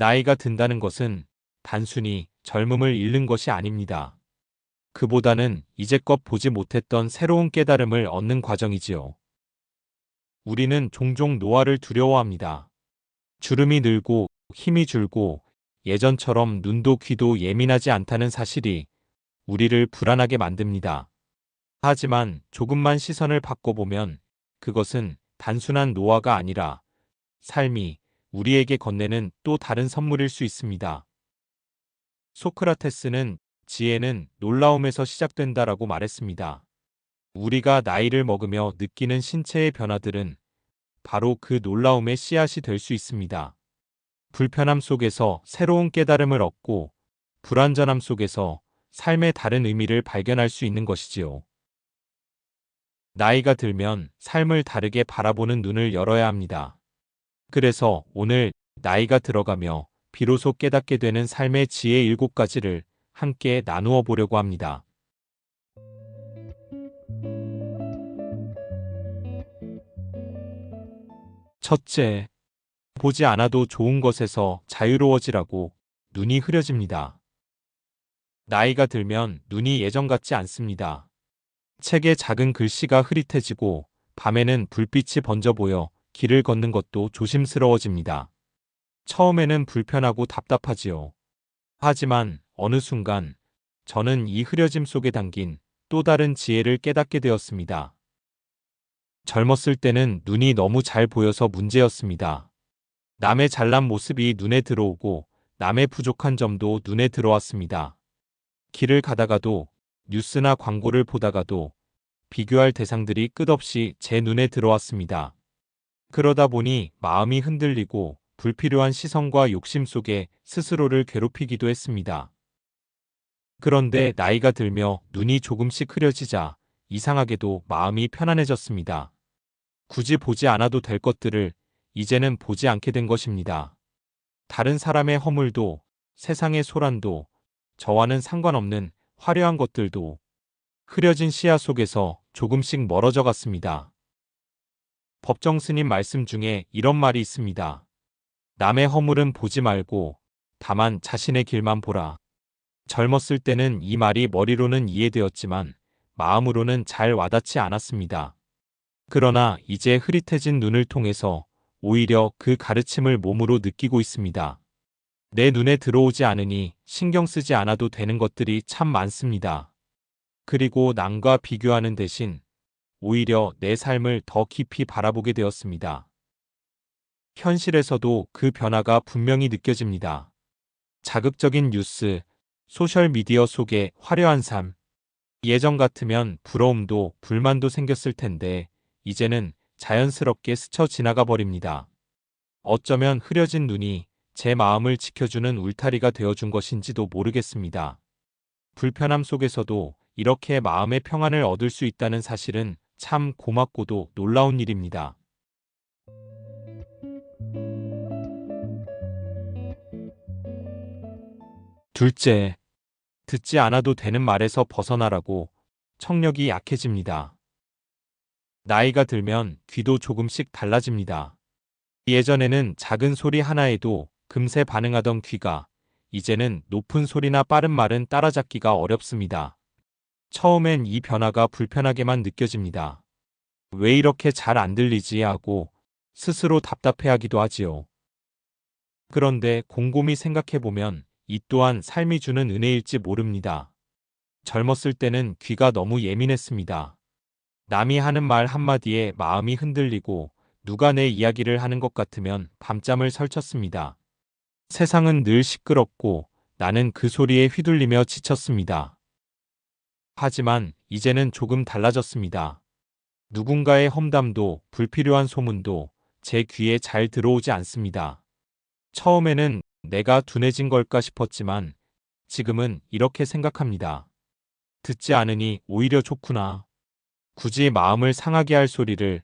나이가 든다는 것은 단순히 젊음을 잃는 것이 아닙니다. 그보다는 이제껏 보지 못했던 새로운 깨달음을 얻는 과정이지요. 우리는 종종 노화를 두려워합니다. 주름이 늘고 힘이 줄고 예전처럼 눈도 귀도 예민하지 않다는 사실이 우리를 불안하게 만듭니다. 하지만 조금만 시선을 바꿔보면 그것은 단순한 노화가 아니라 삶이 우리에게 건네는 또 다른 선물일 수 있습니다. 소크라테스는 지혜는 놀라움에서 시작된다라고 말했습니다. 우리가 나이를 먹으며 느끼는 신체의 변화들은 바로 그 놀라움의 씨앗이 될 수 있습니다. 불편함 속에서 새로운 깨달음을 얻고 불완전함 속에서 삶의 다른 의미를 발견할 수 있는 것이지요. 나이가 들면 삶을 다르게 바라보는 눈을 열어야 합니다. 그래서 오늘 나이가 들어가며 비로소 깨닫게 되는 삶의 지혜 일곱 가지를 함께 나누어 보려고 합니다. 첫째, 보지 않아도 좋은 것에서 자유로워지라고 눈이 흐려집니다. 나이가 들면 눈이 예전 같지 않습니다. 책에 작은 글씨가 흐릿해지고 밤에는 불빛이 번져 보여 길을 걷는 것도 조심스러워집니다. 처음에는 불편하고 답답하지요. 하지만 어느 순간 저는 이 흐려짐 속에 담긴 또 다른 지혜를 깨닫게 되었습니다. 젊었을 때는 눈이 너무 잘 보여서 문제였습니다. 남의 잘난 모습이 눈에 들어오고 남의 부족한 점도 눈에 들어왔습니다. 길을 가다가도 뉴스나 광고를 보다가도 비교할 대상들이 끝없이 제 눈에 들어왔습니다. 그러다 보니 마음이 흔들리고 불필요한 시선과 욕심 속에 스스로를 괴롭히기도 했습니다. 그런데 나이가 들며 눈이 조금씩 흐려지자 이상하게도 마음이 편안해졌습니다. 굳이 보지 않아도 될 것들을 이제는 보지 않게 된 것입니다. 다른 사람의 허물도 세상의 소란도 저와는 상관없는 화려한 것들도 흐려진 시야 속에서 조금씩 멀어져 갔습니다. 법정 스님 말씀 중에 이런 말이 있습니다. 남의 허물은 보지 말고 다만 자신의 길만 보라. 젊었을 때는 이 말이 머리로는 이해되었지만 마음으로는 잘 와닿지 않았습니다. 그러나 이제 흐릿해진 눈을 통해서 오히려 그 가르침을 몸으로 느끼고 있습니다. 내 눈에 들어오지 않으니 신경 쓰지 않아도 되는 것들이 참 많습니다. 그리고 남과 비교하는 대신 오히려 내 삶을 더 깊이 바라보게 되었습니다. 현실에서도 그 변화가 분명히 느껴집니다. 자극적인 뉴스, 소셜미디어 속의 화려한 삶. 예전 같으면 부러움도 불만도 생겼을 텐데 이제는 자연스럽게 스쳐 지나가 버립니다. 어쩌면 흐려진 눈이 제 마음을 지켜주는 울타리가 되어준 것인지도 모르겠습니다. 불편함 속에서도 이렇게 마음의 평안을 얻을 수 있다는 사실은 참 고맙고도 놀라운 일입니다. 둘째, 듣지 않아도 되는 말에서 벗어나라고 청력이 약해집니다. 나이가 들면 귀도 조금씩 달라집니다. 예전에는 작은 소리 하나에도 금세 반응하던 귀가 이제는 높은 소리나 빠른 말은 따라잡기가 어렵습니다. 처음엔 이 변화가 불편하게만 느껴집니다. 왜 이렇게 잘 안 들리지 하고 스스로 답답해하기도 하지요. 그런데 곰곰이 생각해보면 이 또한 삶이 주는 은혜일지 모릅니다. 젊었을 때는 귀가 너무 예민했습니다. 남이 하는 말 한마디에 마음이 흔들리고 누가 내 이야기를 하는 것 같으면 밤잠을 설쳤습니다. 세상은 늘 시끄럽고 나는 그 소리에 휘둘리며 지쳤습니다. 하지만 이제는 조금 달라졌습니다. 누군가의 험담도 불필요한 소문도 제 귀에 잘 들어오지 않습니다. 처음에는 내가 둔해진 걸까 싶었지만 지금은 이렇게 생각합니다. 듣지 않으니 오히려 좋구나. 굳이 마음을 상하게 할 소리를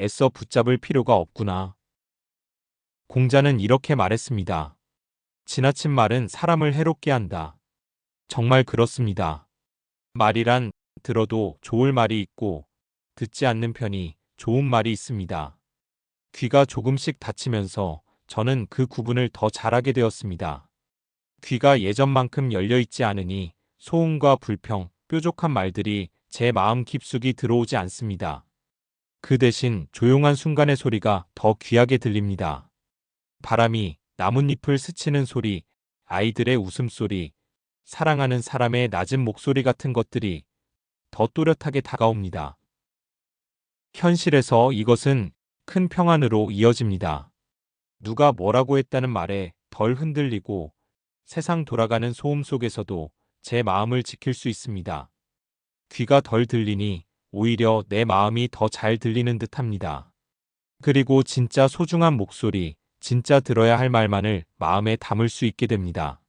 애써 붙잡을 필요가 없구나. 공자는 이렇게 말했습니다. 지나친 말은 사람을 해롭게 한다. 정말 그렇습니다. 말이란 들어도 좋을 말이 있고 듣지 않는 편이 좋은 말이 있습니다. 귀가 조금씩 닫히면서 저는 그 구분을 더 잘하게 되었습니다. 귀가 예전만큼 열려 있지 않으니 소음과 불평, 뾰족한 말들이 제 마음 깊숙이 들어오지 않습니다. 그 대신 조용한 순간의 소리가 더 귀하게 들립니다. 바람이 나뭇잎을 스치는 소리, 아이들의 웃음소리, 사랑하는 사람의 낮은 목소리 같은 것들이 더 또렷하게 다가옵니다. 현실에서 이것은 큰 평안으로 이어집니다. 누가 뭐라고 했다는 말에 덜 흔들리고 세상 돌아가는 소음 속에서도 제 마음을 지킬 수 있습니다. 귀가 덜 들리니 오히려 내 마음이 더 잘 들리는 듯 합니다. 그리고 진짜 소중한 목소리, 진짜 들어야 할 말만을 마음에 담을 수 있게 됩니다.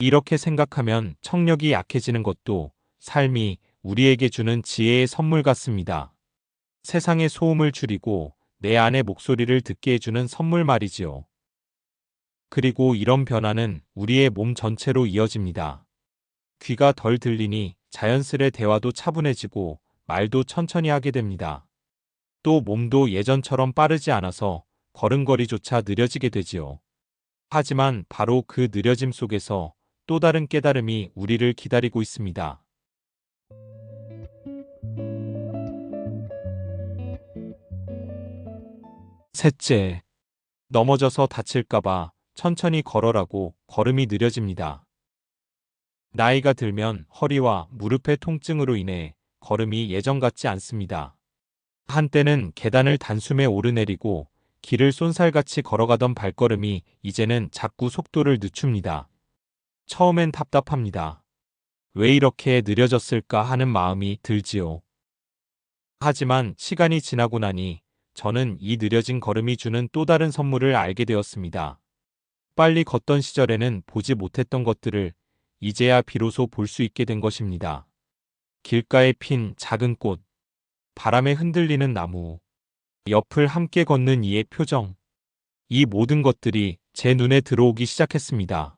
이렇게 생각하면 청력이 약해지는 것도 삶이 우리에게 주는 지혜의 선물 같습니다. 세상의 소음을 줄이고 내 안의 목소리를 듣게 해주는 선물 말이지요. 그리고 이런 변화는 우리의 몸 전체로 이어집니다. 귀가 덜 들리니 자연스레 대화도 차분해지고 말도 천천히 하게 됩니다. 또 몸도 예전처럼 빠르지 않아서 걸음걸이조차 느려지게 되지요. 하지만 바로 그 느려짐 속에서 또 다른 깨달음이 우리를 기다리고 있습니다. 셋째, 넘어져서 다칠까봐 천천히 걸어라고 걸음이 느려집니다. 나이가 들면 허리와 무릎의 통증으로 인해 걸음이 예전 같지 않습니다. 한때는 계단을 단숨에 오르내리고 길을 쏜살같이 걸어가던 발걸음이 이제는 자꾸 속도를 늦춥니다. 처음엔 답답합니다. 왜 이렇게 느려졌을까 하는 마음이 들지요. 하지만 시간이 지나고 나니 저는 이 느려진 걸음이 주는 또 다른 선물을 알게 되었습니다. 빨리 걷던 시절에는 보지 못했던 것들을 이제야 비로소 볼 수 있게 된 것입니다. 길가에 핀 작은 꽃, 바람에 흔들리는 나무, 옆을 함께 걷는 이의 표정. 이 모든 것들이 제 눈에 들어오기 시작했습니다.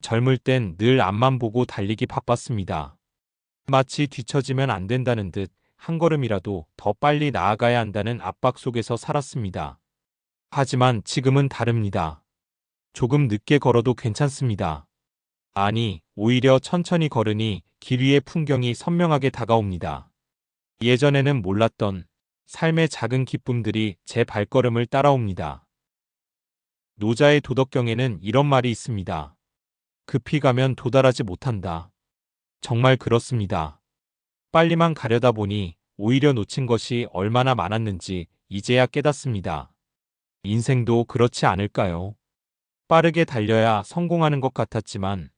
젊을 땐 늘 앞만 보고 달리기 바빴습니다. 마치 뒤처지면 안 된다는 듯 한 걸음이라도 더 빨리 나아가야 한다는 압박 속에서 살았습니다. 하지만 지금은 다릅니다. 조금 늦게 걸어도 괜찮습니다. 아니, 오히려 천천히 걸으니 길 위의 풍경이 선명하게 다가옵니다. 예전에는 몰랐던 삶의 작은 기쁨들이 제 발걸음을 따라옵니다. 노자의 도덕경에는 이런 말이 있습니다. 급히 가면 도달하지 못한다. 정말 그렇습니다. 빨리만 가려다 보니 오히려 놓친 것이 얼마나 많았는지 이제야 깨닫습니다. 인생도 그렇지 않을까요? 빠르게 달려야 성공하는 것 같았지만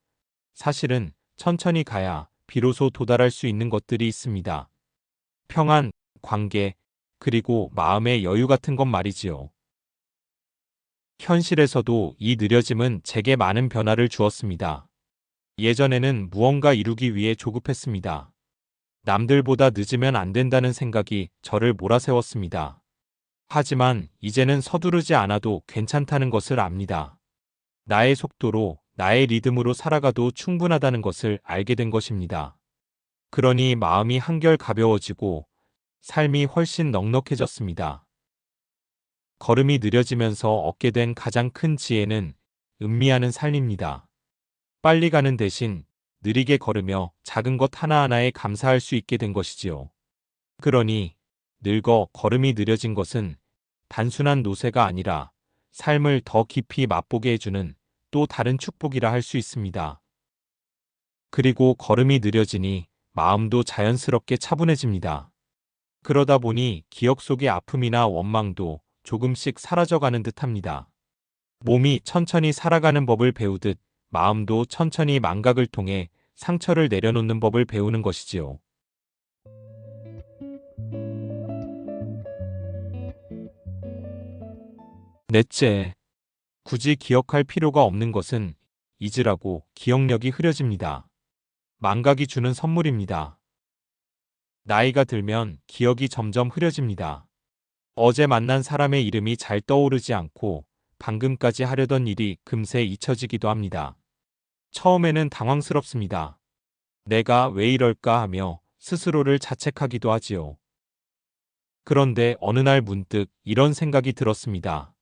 사실은 천천히 가야 비로소 도달할 수 있는 것들이 있습니다. 평안, 관계, 그리고 마음의 여유 같은 것 말이지요. 현실에서도 이 느려짐은 제게 많은 변화를 주었습니다. 예전에는 무언가 이루기 위해 조급했습니다. 남들보다 늦으면 안 된다는 생각이 저를 몰아세웠습니다. 하지만 이제는 서두르지 않아도 괜찮다는 것을 압니다. 나의 속도로, 나의 리듬으로 살아가도 충분하다는 것을 알게 된 것입니다. 그러니 마음이 한결 가벼워지고 삶이 훨씬 넉넉해졌습니다. 걸음이 느려지면서 얻게 된 가장 큰 지혜는 음미하는 삶입니다. 빨리 가는 대신 느리게 걸으며 작은 것 하나하나에 감사할 수 있게 된 것이지요. 그러니 늙어 걸음이 느려진 것은 단순한 노세가 아니라 삶을 더 깊이 맛보게 해주는 또 다른 축복이라 할 수 있습니다. 그리고 걸음이 느려지니 마음도 자연스럽게 차분해집니다. 그러다 보니 기억 속의 아픔이나 원망도 조금씩 사라져가는 듯 합니다. 몸이 천천히 살아가는 법을 배우듯 마음도 천천히 망각을 통해 상처를 내려놓는 법을 배우는 것이지요. 넷째, 굳이 기억할 필요가 없는 것은 잊으라고 기억력이 흐려집니다. 망각이 주는 선물입니다. 나이가 들면 기억이 점점 흐려집니다. 어제 만난 사람의 이름이 잘 떠오르지 않고 방금까지 하려던 일이 금세 잊혀지기도 합니다. 처음에는 당황스럽습니다. 내가 왜 이럴까 하며 스스로를 자책하기도 하지요. 그런데 어느 날 문득 이런 생각이 들었습니다.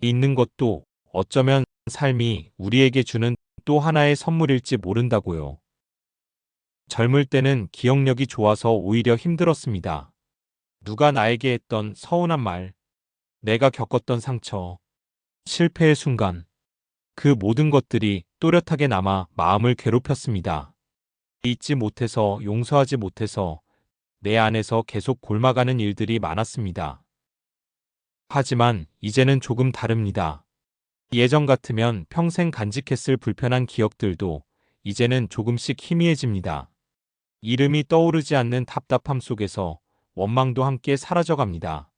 있는 것도 어쩌면 삶이 우리에게 주는 또 하나의 선물일지 모른다고요. 젊을 때는 기억력이 좋아서 오히려 힘들었습니다. 누가 나에게 했던 서운한 말, 내가 겪었던 상처, 실패의 순간, 그 모든 것들이 또렷하게 남아 마음을 괴롭혔습니다. 잊지 못해서 용서하지 못해서 내 안에서 계속 골마가는 일들이 많았습니다. 하지만 이제는 조금 다릅니다. 예전 같으면 평생 간직했을 불편한 기억들도 이제는 조금씩 희미해집니다. 이름이 떠오르지 않는 답답함 속에서 원망도 함께 사라져갑니다.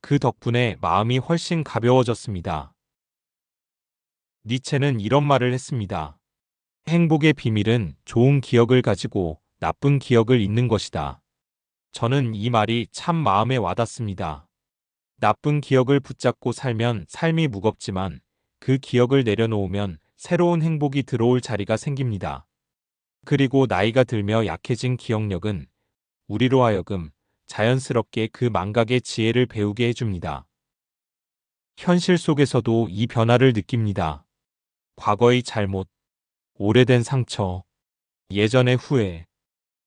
그 덕분에 마음이 훨씬 가벼워졌습니다. 니체는 이런 말을 했습니다. 행복의 비밀은 좋은 기억을 가지고 나쁜 기억을 잊는 것이다. 저는 이 말이 참 마음에 와닿습니다. 나쁜 기억을 붙잡고 살면 삶이 무겁지만 그 기억을 내려놓으면 새로운 행복이 들어올 자리가 생깁니다. 그리고 나이가 들며 약해진 기억력은 우리로 하여금 자연스럽게 그 망각의 지혜를 배우게 해줍니다. 현실 속에서도 이 변화를 느낍니다. 과거의 잘못, 오래된 상처, 예전의 후회,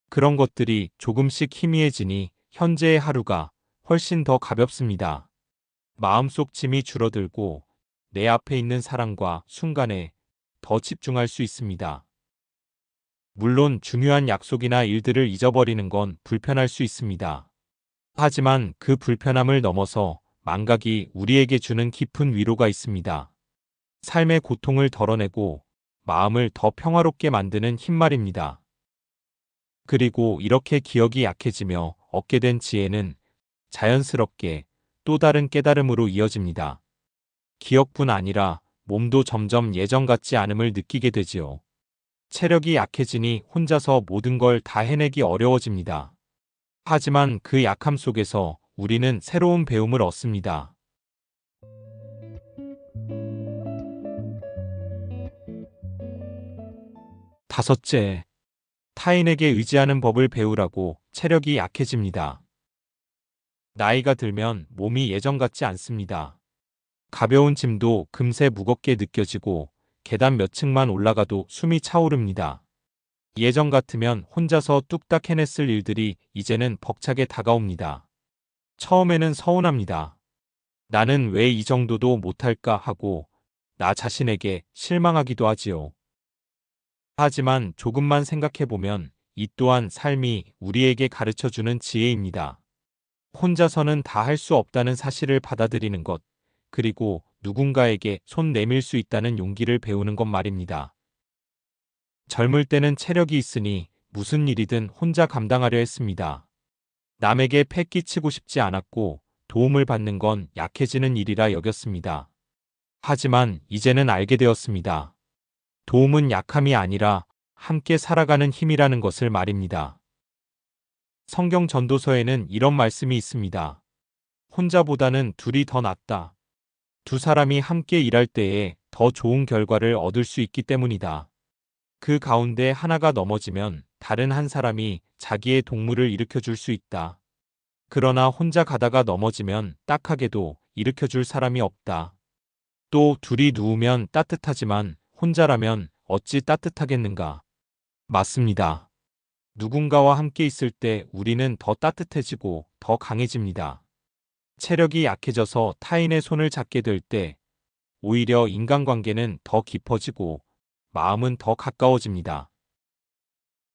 그런 것들이 조금씩 희미해지니 현재의 하루가 훨씬 더 가볍습니다. 마음속 짐이 줄어들고 내 앞에 있는 사랑과 순간에 더 집중할 수 있습니다. 물론 중요한 약속이나 일들을 잊어버리는 건 불편할 수 있습니다. 하지만 그 불편함을 넘어서 망각이 우리에게 주는 깊은 위로가 있습니다. 삶의 고통을 덜어내고 마음을 더 평화롭게 만드는 힘말입니다. 그리고 이렇게 기억이 약해지며 얻게 된 지혜는 자연스럽게 또 다른 깨달음으로 이어집니다. 기억뿐 아니라 몸도 점점 예전 같지 않음을 느끼게 되지요. 체력이 약해지니 혼자서 모든 걸 다 해내기 어려워집니다. 하지만 그 약함 속에서 우리는 새로운 배움을 얻습니다. 다섯째, 타인에게 의지하는 법을 배우라고 체력이 약해집니다. 나이가 들면 몸이 예전 같지 않습니다. 가벼운 짐도 금세 무겁게 느껴지고 계단 몇 층만 올라가도 숨이 차오릅니다. 예전 같으면 혼자서 뚝딱 해냈을 일들이 이제는 벅차게 다가옵니다. 처음에는 서운합니다. 나는 왜 이 정도도 못할까 하고 나 자신에게 실망하기도 하지요. 하지만 조금만 생각해보면 이 또한 삶이 우리에게 가르쳐주는 지혜입니다. 혼자서는 다 할 수 없다는 사실을 받아들이는 것, 그리고 누군가에게 손 내밀 수 있다는 용기를 배우는 것 말입니다. 젊을 때는 체력이 있으니 무슨 일이든 혼자 감당하려 했습니다. 남에게 패 끼치고 싶지 않았고 도움을 받는 건 약해지는 일이라 여겼습니다. 하지만 이제는 알게 되었습니다. 도움은 약함이 아니라 함께 살아가는 힘이라는 것을 말입니다. 성경 전도서에는 이런 말씀이 있습니다. 혼자보다는 둘이 더 낫다. 두 사람이 함께 일할 때에 더 좋은 결과를 얻을 수 있기 때문이다. 그 가운데 하나가 넘어지면 다른 한 사람이 자기의 동물을 일으켜 줄 수 있다. 그러나 혼자 가다가 넘어지면 딱하게도 일으켜 줄 사람이 없다. 또 둘이 누우면 따뜻하지만 혼자라면 어찌 따뜻하겠는가. 맞습니다. 누군가와 함께 있을 때 우리는 더 따뜻해지고 더 강해집니다. 체력이 약해져서 타인의 손을 잡게 될 때 오히려 인간관계는 더 깊어지고 마음은 더 가까워집니다.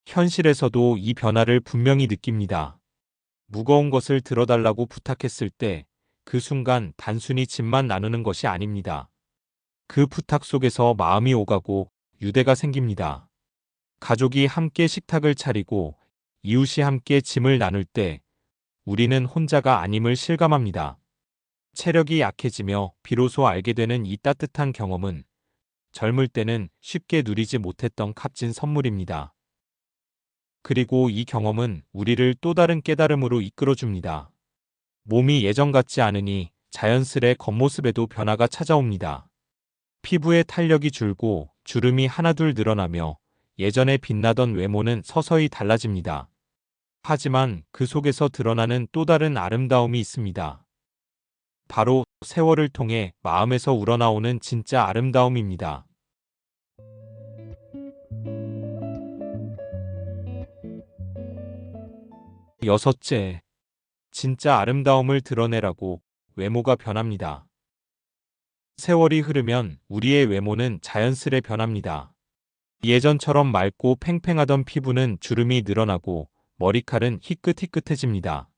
현실에서도 이 변화를 분명히 느낍니다. 무거운 것을 들어달라고 부탁했을 때 그 순간 단순히 짐만 나누는 것이 아닙니다. 그 부탁 속에서 마음이 오가고 유대가 생깁니다. 가족이 함께 식탁을 차리고 이웃이 함께 짐을 나눌 때 우리는 혼자가 아님을 실감합니다. 체력이 약해지며 비로소 알게 되는 이 따뜻한 경험은 젊을 때는 쉽게 누리지 못했던 값진 선물입니다. 그리고 이 경험은 우리를 또 다른 깨달음으로 이끌어줍니다. 몸이 예전 같지 않으니 자연스레 겉모습에도 변화가 찾아옵니다. 피부의 탄력이 줄고 주름이 하나둘 늘어나며 예전에 빛나던 외모는 서서히 달라집니다. 하지만 그 속에서 드러나는 또 다른 아름다움이 있습니다. 바로 세월을 통해 마음에서 우러나오는 진짜 아름다움입니다. 여섯째, 진짜 아름다움을 드러내라고 외모가 변합니다. 세월이 흐르면 우리의 외모는 자연스레 변합니다. 예전처럼 맑고 팽팽하던 피부는 주름이 늘어나고 머리칼은 희끗희끗해집니다.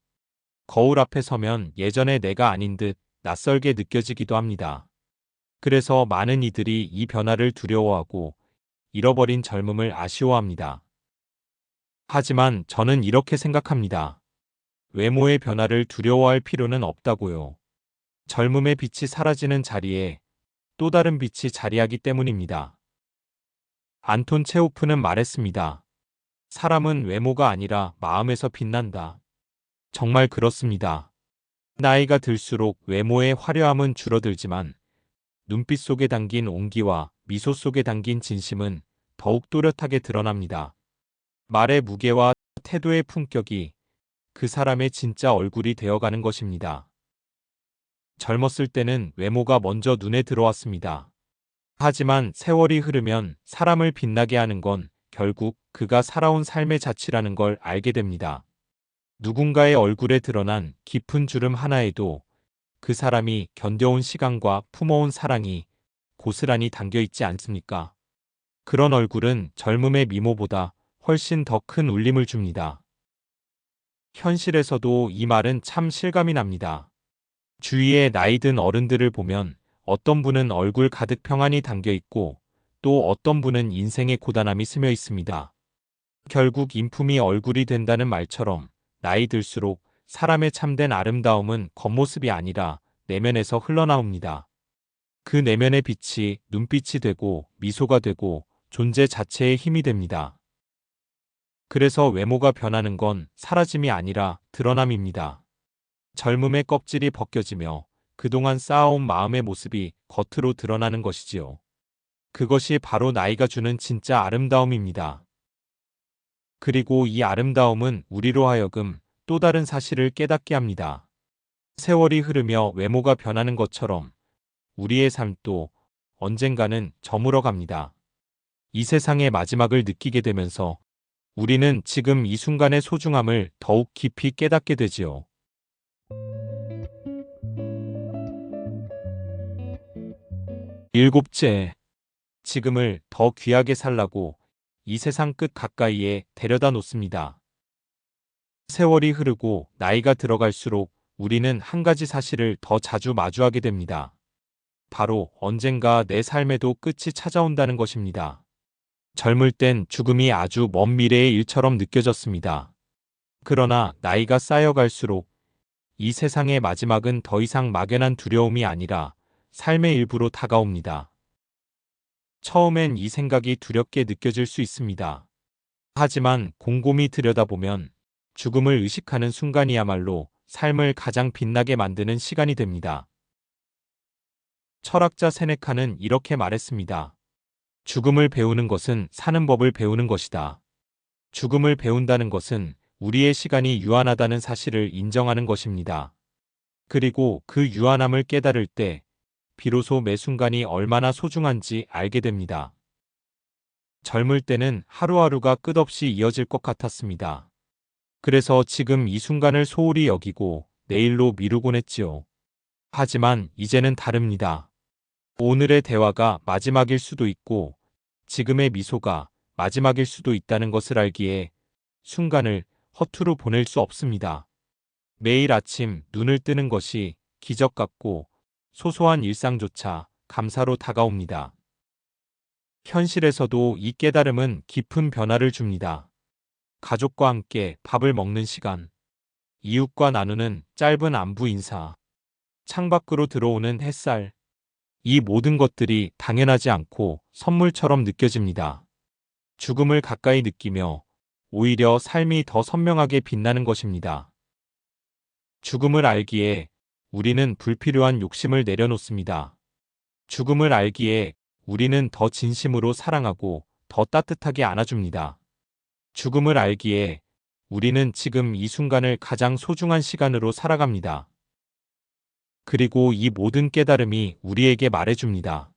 거울 앞에 서면 예전의 내가 아닌 듯 낯설게 느껴지기도 합니다. 그래서 많은 이들이 이 변화를 두려워하고 잃어버린 젊음을 아쉬워합니다. 하지만 저는 이렇게 생각합니다. 외모의 변화를 두려워할 필요는 없다고요. 젊음의 빛이 사라지는 자리에 또 다른 빛이 자리하기 때문입니다. 안톤 체호프는 말했습니다. 사람은 외모가 아니라 마음에서 빛난다. 정말 그렇습니다. 나이가 들수록 외모의 화려함은 줄어들지만 눈빛 속에 담긴 온기와 미소 속에 담긴 진심은 더욱 또렷하게 드러납니다. 말의 무게와 태도의 품격이 그 사람의 진짜 얼굴이 되어가는 것입니다. 젊었을 때는 외모가 먼저 눈에 들어왔습니다. 하지만 세월이 흐르면 사람을 빛나게 하는 건 결국 그가 살아온 삶의 자취라는 걸 알게 됩니다. 누군가의 얼굴에 드러난 깊은 주름 하나에도 그 사람이 견뎌온 시간과 품어온 사랑이 고스란히 담겨 있지 않습니까? 그런 얼굴은 젊음의 미모보다 훨씬 더 큰 울림을 줍니다. 현실에서도 이 말은 참 실감이 납니다. 주위에 나이든 어른들을 보면 어떤 분은 얼굴 가득 평안이 담겨 있고 또 어떤 분은 인생의 고단함이 스며 있습니다. 결국 인품이 얼굴이 된다는 말처럼 나이 들수록 사람의 참된 아름다움은 겉모습이 아니라 내면에서 흘러나옵니다. 그 내면의 빛이 눈빛이 되고 미소가 되고 존재 자체의 힘이 됩니다. 그래서 외모가 변하는 건 사라짐이 아니라 드러남입니다. 젊음의 껍질이 벗겨지며 그동안 쌓아온 마음의 모습이 겉으로 드러나는 것이지요. 그것이 바로 나이가 주는 진짜 아름다움입니다. 그리고 이 아름다움은 우리로 하여금 또 다른 사실을 깨닫게 합니다. 세월이 흐르며 외모가 변하는 것처럼 우리의 삶도 언젠가는 저물어 갑니다. 이 세상의 마지막을 느끼게 되면서 우리는 지금 이 순간의 소중함을 더욱 깊이 깨닫게 되지요. 일곱째, 지금을 더 귀하게 살라고 이 세상 끝 가까이에 데려다 놓습니다. 세월이 흐르고 나이가 들어갈수록 우리는 한 가지 사실을 더 자주 마주하게 됩니다. 바로 언젠가 내 삶에도 끝이 찾아온다는 것입니다. 젊을 땐 죽음이 아주 먼 미래의 일처럼 느껴졌습니다. 그러나 나이가 쌓여갈수록 이 세상의 마지막은 더 이상 막연한 두려움이 아니라 삶의 일부로 다가옵니다. 처음엔 이 생각이 두렵게 느껴질 수 있습니다. 하지만 곰곰이 들여다보면 죽음을 의식하는 순간이야말로 삶을 가장 빛나게 만드는 시간이 됩니다. 철학자 세네카는 이렇게 말했습니다. 죽음을 배우는 것은 사는 법을 배우는 것이다. 죽음을 배운다는 것은 우리의 시간이 유한하다는 사실을 인정하는 것입니다. 그리고 그 유한함을 깨달을 때 비로소 매 순간이 얼마나 소중한지 알게 됩니다. 젊을 때는 하루하루가 끝없이 이어질 것 같았습니다. 그래서 지금 이 순간을 소홀히 여기고 내일로 미루곤 했지요. 하지만 이제는 다릅니다. 오늘의 대화가 마지막일 수도 있고 지금의 미소가 마지막일 수도 있다는 것을 알기에 순간을 허투루 보낼 수 없습니다. 매일 아침 눈을 뜨는 것이 기적 같고 소소한 일상조차 감사로 다가옵니다. 현실에서도 이 깨달음은 깊은 변화를 줍니다. 가족과 함께 밥을 먹는 시간, 이웃과 나누는 짧은 안부 인사, 창밖으로 들어오는 햇살, 이 모든 것들이 당연하지 않고 선물처럼 느껴집니다. 죽음을 가까이 느끼며 오히려 삶이 더 선명하게 빛나는 것입니다. 죽음을 알기에 우리는 불필요한 욕심을 내려놓습니다. 죽음을 알기에 우리는 더 진심으로 사랑하고 더 따뜻하게 안아줍니다. 죽음을 알기에 우리는 지금 이 순간을 가장 소중한 시간으로 살아갑니다. 그리고 이 모든 깨달음이 우리에게 말해줍니다.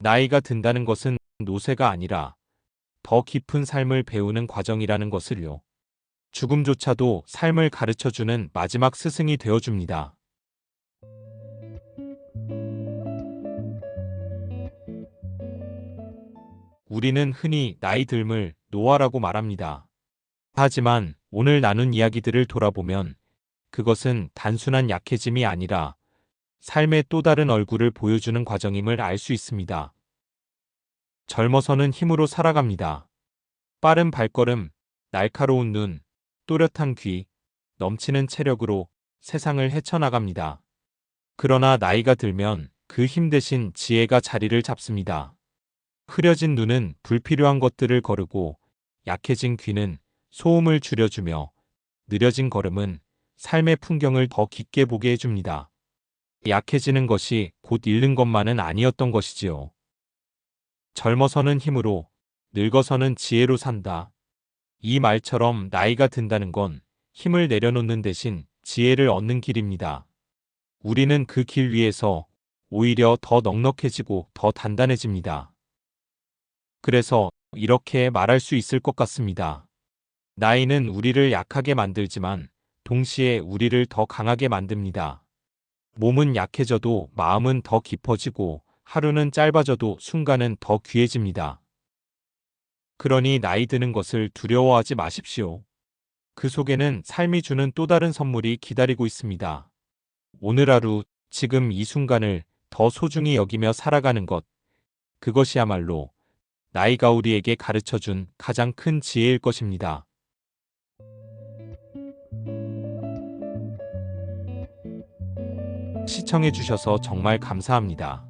나이가 든다는 것은 노쇠가 아니라 더 깊은 삶을 배우는 과정이라는 것을요. 죽음조차도 삶을 가르쳐주는 마지막 스승이 되어줍니다. 우리는 흔히 나이 듦을 노화라고 말합니다. 하지만 오늘 나눈 이야기들을 돌아보면 그것은 단순한 약해짐이 아니라 삶의 또 다른 얼굴을 보여주는 과정임을 알 수 있습니다. 젊어서는 힘으로 살아갑니다. 빠른 발걸음, 날카로운 눈, 또렷한 귀, 넘치는 체력으로 세상을 헤쳐나갑니다. 그러나 나이가 들면 그 힘 대신 지혜가 자리를 잡습니다. 흐려진 눈은 불필요한 것들을 거르고 약해진 귀는 소음을 줄여주며 느려진 걸음은 삶의 풍경을 더 깊게 보게 해줍니다. 약해지는 것이 곧 잃는 것만은 아니었던 것이지요. 젊어서는 힘으로, 늙어서는 지혜로 산다. 이 말처럼 나이가 든다는 건 힘을 내려놓는 대신 지혜를 얻는 길입니다. 우리는 그 길 위에서 오히려 더 넉넉해지고 더 단단해집니다. 그래서 이렇게 말할 수 있을 것 같습니다. 나이는 우리를 약하게 만들지만 동시에 우리를 더 강하게 만듭니다. 몸은 약해져도 마음은 더 깊어지고 하루는 짧아져도 순간은 더 귀해집니다. 그러니 나이 드는 것을 두려워하지 마십시오. 그 속에는 삶이 주는 또 다른 선물이 기다리고 있습니다. 오늘 하루, 지금 이 순간을 더 소중히 여기며 살아가는 것. 그것이야말로 나이가 우리에게 가르쳐 준 가장 큰 지혜일 것입니다. 시청해주셔서 정말 감사합니다.